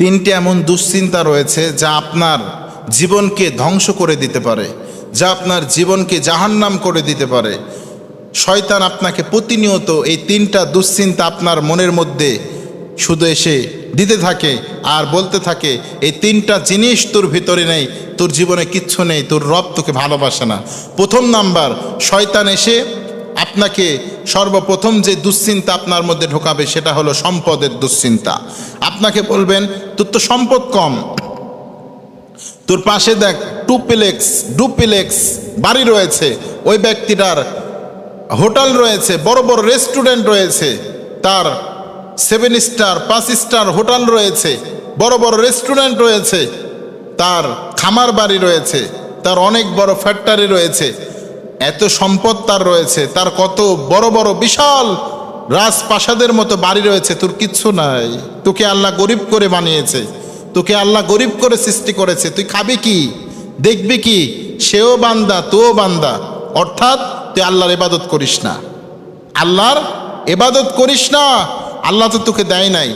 তিনটি এমন দুশ্চিন্তা রয়েছে যা আপনার জীবনকে ধ্বংস করে দিতে পারে, যা আপনার জীবনকে জাহান্নাম করে দিতে পারে। শয়তান আপনাকে প্রতিনিয়ত এই তিনটা দুশ্চিন্তা আপনার মনের মধ্যে শুধু এসে দিতে থাকে আর বলতে থাকে, এই তিনটা জিনিস তোর ভিতরে নেই, তোর জীবনে কিচ্ছু নেই, তোর রব তোকে ভালোবাসে না। প্রথম নাম্বার, শয়তান এসে আপনাকে সর্বপ্রথম যে দুশ্চিন্তা আপনার মধ্যে ঢোকাবে, সেটা হলো সম্পদের দুশ্চিন্তা। আপনাকে বলবেন, তোর তো সম্পদ কম। তোর পাশে দেখ টুপিলেক্স ডুপিলেক্স বাড়ি রয়েছে। ওই ব্যক্তিটার হোটেল রয়েছে, বড় বড় রেস্টুরেন্ট রয়েছে। তার সেভেন স্টার, পাঁচ স্টার হোটেল রয়েছে। বড় বড় রেস্টুরেন্ট রয়েছে। তার খামার বাড়ি রয়েছে। তার অনেক বড় ফ্যাক্টরি রয়েছে। এত সম্পদ তার রয়েছে, তার কত বড় বড় বিশাল রাজপ্রাসাদের মতো বাড়ি রয়েছে, তোর কিচ্ছু নাই। তোকে আল্লাহ গরিব করে বানিয়েছে, তোকে আল্লাহ গরিব করে সৃষ্টি করেছে, তুই খাবি কি? দেখবি কি? সেও বান্দা, তুও বান্দা। অর্থাৎ তুই আল্লাহর এবাদত করিস না। আল্লাহর এবাদত করিস না, আল্লাহ তো তোকে দেয় নাই।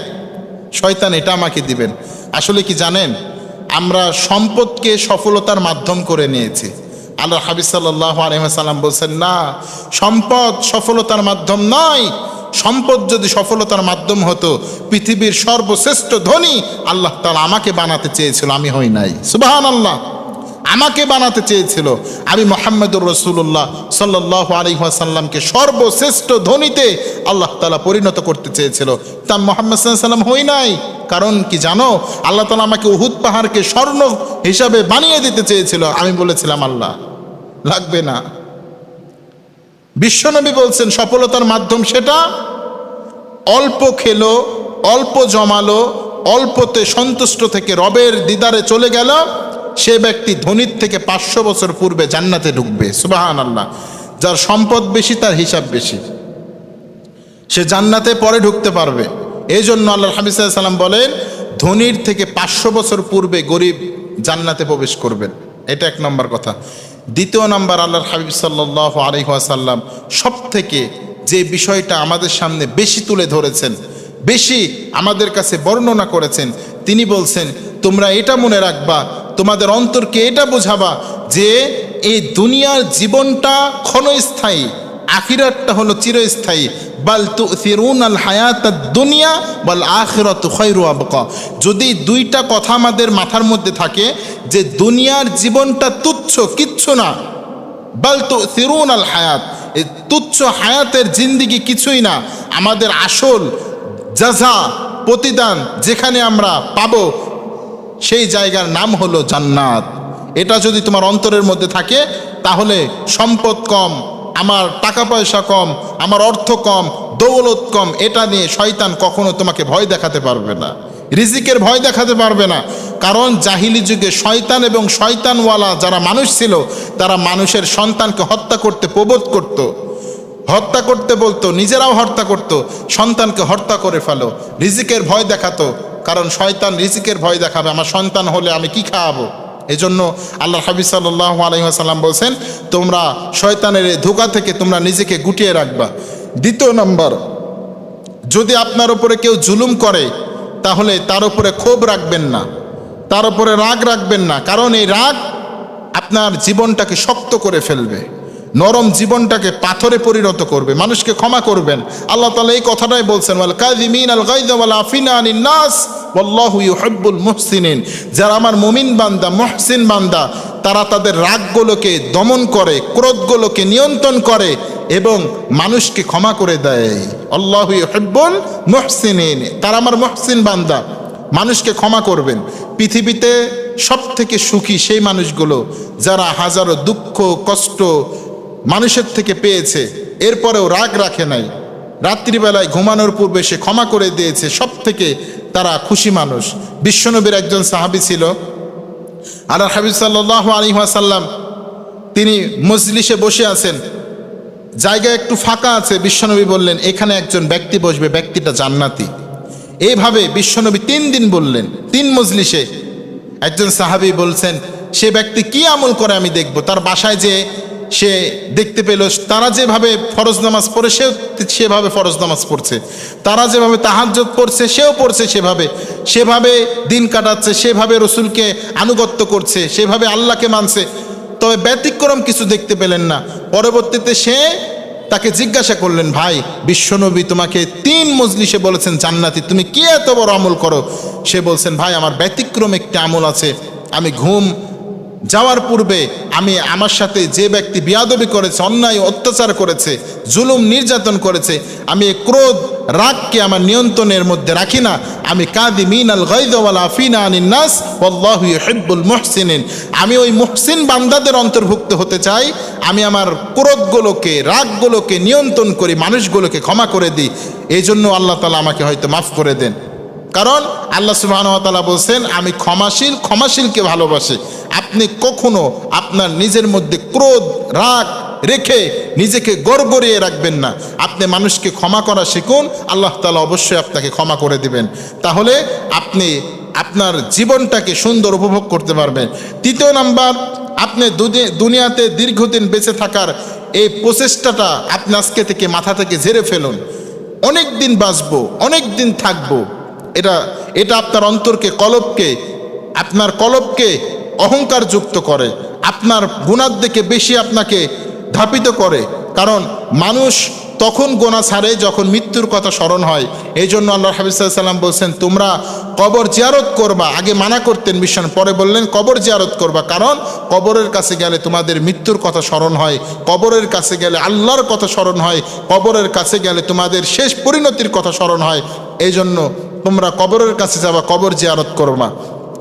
শয়তান এটা আমাকে দিবেন। আসলে কি জানেন? আমরা সম্পদকে সফলতার মাধ্যম করে নিয়েছি। আল্লাহ হাবিজ সাল্লাহ আলহাম বলছেন, না, সম্পদ সফলতার মাধ্যম নয়। সম্পদ যদি সফলতার মাধ্যম হতো, পৃথিবীর সর্বশ্রেষ্ঠ ধনী আল্লাহ তালা আমাকে বানাতে চেয়েছিল, আমি হই নাই। সুবাহান আল্লাহ আমাকে বানাতে চেয়েছিল। আমি মোহাম্মদুর রসুল্লাহ সাল্লাহ আলিহাসাল্লামকে সর্বশ্রেষ্ঠ ধনীতে আল্লাহ তালা পরিণত করতে চেয়েছিল। তা মোহাম্মদ সাল্লাম হই নাই। কারণ কি জানো? আল্লাহ তালা আমাকে উহুদ পাহাড়কে স্বর্ণ হিসাবে বানিয়ে দিতে চেয়েছিল। আমি বলেছিলাম, আল্লাহ লাগবে না। বিশ্বনবী বলছেন, সফলতার মাধ্যম সেটা অল্প খেলো, অল্প জমালো, অল্পতে সন্তুষ্ট থেকে রবের দিদারে চলে গেল, সে ব্যক্তি ধনির থেকে পাঁচশো বছর পূর্বে জান্নাতে ঢুকবে। সুবাহান আল্লাহ যার সম্পদ বেশি, তার হিসাব বেশি। সে জান্নাতে পরে ঢুকতে পারবে। এই জন্য আল্লাহ হাবিজ সাল্লাম বলেন, ধনির থেকে পাঁচশো বছর পূর্বে গরিব জান্নাতে প্রবেশ করবেন। এটা এক নম্বর কথা। দ্বিতীয় নম্বর আল্লাহর হাবিব সাল্লাহ আলহাসাল্লাম সব থেকে যে বিষয়টা আমাদের সামনে বেশি তুলে ধরেছেন, বেশি আমাদের কাছে বর্ণনা করেছেন, তিনি বলছেন, তোমরা এটা মনে রাখবা, তোমাদের অন্তরকে এটা বোঝাবা যে এই দুনিয়ার জীবনটা ক্ষণস্থায়ী, আখিরাতটা হলো চিরস্থায়ী। বাল তু ফিরুন আল হায়াত দুনিয়া বাল আখিরাত খৈরু আবকা। যদি দুইটা কথা আমাদের মাথার মধ্যে থাকে যে দুনিয়ার জীবনটা তুচ্ছ কিচ্ছু না। বাল তু ফিরুন আল হায়াত। এই তুচ্ছ হায়াতের জিন্দিগি কিছুই না। আমাদের আসল জাজা প্রতিদান যেখানে আমরা পাবো, সেই জায়গার নাম হলো জান্নাত। এটা যদি তোমার অন্তরের মধ্যে থাকে, তাহলে সম্পদ কম, আমার টাকা পয়সা কম, আমার অর্থ কম, দৌলত কম, এটা নিয়ে শয়তান কখনো তোমাকে ভয় দেখাতে পারবে না। রিজিকের ভয় দেখাতে পারবে না। কারণ জাহিলি যুগে শয়তান এবং শয়তানওয়ালা যারা মানুষ ছিল, তারা মানুষের সন্তানকে হত্যা করতে প্রবোধ করত। হত্যা করতে বলতো, নিজেরাও হত্যা করত, সন্তানকে হত্যা করে ফেলো, রিজিকের ভয় দেখাতো, কারণ শয়তান রিজিকের ভয় দেখাবে, আমার সন্তান হলে আমি কি খাওয়াবো? এই জন্য আল্লাহ হাবিজ সাল্লাহ আলহিহাসাল্লাম বলছেন, তোমরা শয়তানের এই ধোকা থেকে তোমরা নিজেকে গুটিয়ে রাখবা। দ্বিতীয় নম্বর, যদি আপনার উপরে কেউ জুলুম করে, তাহলে তার উপরে ক্ষোভ রাখবেন না। তার উপরে রাগ রাখবেন না, কারণ এই রাগ আপনার জীবনটাকে শক্ত করে ফেলবে, নরম জীবনটাকে পাথরে পরিণত করবে, মানুষকে ক্ষমা করবেন। আল্লাহ তালা এই কথাটাই বলছেন, ওয়াল কাযিমিন আল গাইদ ওয়াল আফিনা আনিন নাস, ওয়াল্লাহু যারা আমার মুমিন বান্দা, মুহসিন বান্দা, তারা তাদের রাগগুলোকে দমন করে, ক্রোধগুলোকে নিয়ন্ত্রণ করে এবং মানুষকে ক্ষমা করে দেয়। আল্লাহু ইউহিব্বুল মুহসিনিন। তারা আমার মুহসিন বান্দা। মানুষকে ক্ষমা করবেন। পৃথিবীতে সব থেকে সুখী সেই মানুষগুলো যারা হাজারো দুঃখ, কষ্ট মানুষের থেকে পেয়েছে। এরপরেও রাগ রাখে নাই। রাত্রিবেলায় ঘুমানোর পূর্বে সে ক্ষমা করে দিয়েছে। সব থেকে তারা খুশি মানুষ। বিশ্বনবীর একজন সাহাবি ছিল। আল্লাহ হাবিব সাল্লাহ আলী সাল্লাম তিনি মজলিসে বসে আছেন। জায়গা একটু ফাঁকা আছে। বিশ্বনবী বললেন, এখানে একজন ব্যক্তি বসবে, ব্যক্তিটা জান্নাতি। এইভাবে বিশ্বনবী তিন দিন বললেন, তিন মজলিসে। একজন সাহাবি বলছেন, সে ব্যক্তি কি আমল করে আমি দেখব? তার বাসায় যে সে দেখতে পেল, তারা যেভাবে ফরজ নামাজ পড়ে, সেও সেভাবে ফরজ নামাজ পড়ছে। তারা যেভাবে তাহাজ্জত পড়ছে সেও পড়ছে সেভাবে। সেভাবে দিন কাটাচ্ছে, সেভাবে রসুলকে আনুগত্য করছে, সেভাবে আল্লাহকে মানছে। তবে ব্যতিক্রম কিছু দেখতে পেলেন না। পরবর্তীতে সে তাকে জিজ্ঞাসা করলেন, ভাই, বিশ্বনবী তোমাকে তিন মজলিসে বলেছেন জান্নাতি, তুমি কি এত বড় আমল করো? সে বলছেন, ভাই, আমার ব্যতিক্রম একটি আমল আছে। আমি ঘুম যাওয়ার পূর্বে আমি আমার সাথে যে ব্যক্তি বিয়াদবি করেছে, অন্যায়, অত্যাচার করেছে, জুলুম, নির্যাতন করেছে, আমি ক্রোধ রাগকে আমার নিয়ন্ত্রণের মধ্যে রাখি না। আমি কাদি মিন আল গাইদওয়ালা আফিনা আনিন নাস, ওয়াল্লাহু আমি ওই মুহসিন বান্দাদের অন্তর্ভুক্ত হতে চাই আমি আমার ক্রোধগুলোকে, রাগগুলোকে নিয়ন্ত্রণ করি, মানুষগুলোকে ক্ষমা করে দিই। এই জন্য আল্লাহ তালা আমাকে হয়তো মাফ করে দেন। কারণ আল্লাহ সুবাহতালা বলছেন, আমি ক্ষমাশীল, ক্ষমাশীলকে ভালোবাসি। আপনি কখনো আপনার নিজের মধ্যে ক্রোধ, রাগ রেখে নিজেকে গড়গড়িয়ে রাখবেন না। আপনি মানুষকে ক্ষমা করা শিখুন, আল্লাহ তালা অবশ্যই আপনাকে ক্ষমা করে দিবেন। তাহলে আপনি আপনার জীবনটাকে সুন্দর উপভোগ করতে পারবেন। তৃতীয় নাম্বার আপনি দুনিয়াতে দীর্ঘদিন বেঁচে থাকার এই প্রচেষ্টাটা আপনি আজকে থেকে মাথা থেকে ঝেড়ে ফেলুন। অনেক দিন বাঁচবো, অনেক দিন থাকব। এটা এটা আপনার অন্তরকে, কলবকে, আপনার কলবকে অহংকার যুক্ত করে। আপনার গুণার দিকে বেশি আপনাকে ধাপিত করে। কারণ মানুষ তখন গোনা ছাড়ে যখন মৃত্যুর কথা স্মরণ হয়। এই জন্য আল্লাহ হাবিসাল্লাম বলছেন, তোমরা কবর জিয়ারত করবা। আগে মানা করতেন মিশন, পরে বললেন, কবর জিয়ারত করবা। কারণ কবরের কাছে গেলে তোমাদের মৃত্যুর কথা স্মরণ হয়, কবরের কাছে গেলে আল্লাহর কথা স্মরণ হয়, কবরের কাছে গেলে তোমাদের শেষ পরিণতির কথা স্মরণ হয়। এই জন্য তোমরা কবরের কাছে যাবা, কবর জিয়ারত করবা।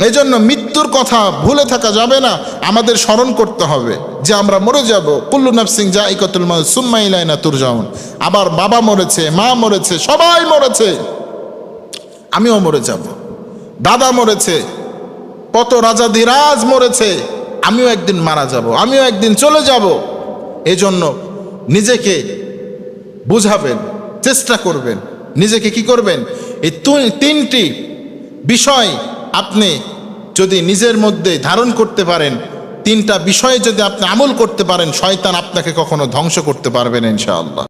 এই জন্য মৃত্যুর কথা ভুলে থাকা যাবে না, আমাদের স্মরণ করতে হবে যে আমরা মরে যাব। কুল্লু নাফসিং যা ইকতুল মাউত সুম্মা ইলাইনা তুরজাউন। আবার বাবা মরেছে, মা মরেছে, সবাই মরেছে। আমিও মরে যাব। দাদা মরেছে কত রাজা দিরাজ মরেছে, আমিও একদিন মারা যাব, আমিও একদিন চলে যাব। এজন্য নিজেকে বুঝাবেন, চেষ্টা করবেন। নিজেকে কি করবেন? এই তিনটি বিষয় আপনি যদি নিজের মধ্যে ধারণ করতে পারেন, তিনটা বিষয়ে যদি আপনি আমল করতে পারেন, শয়তান আপনাকে কখনো ধ্বংস করতে পারবেন ইনশাআল্লাহ।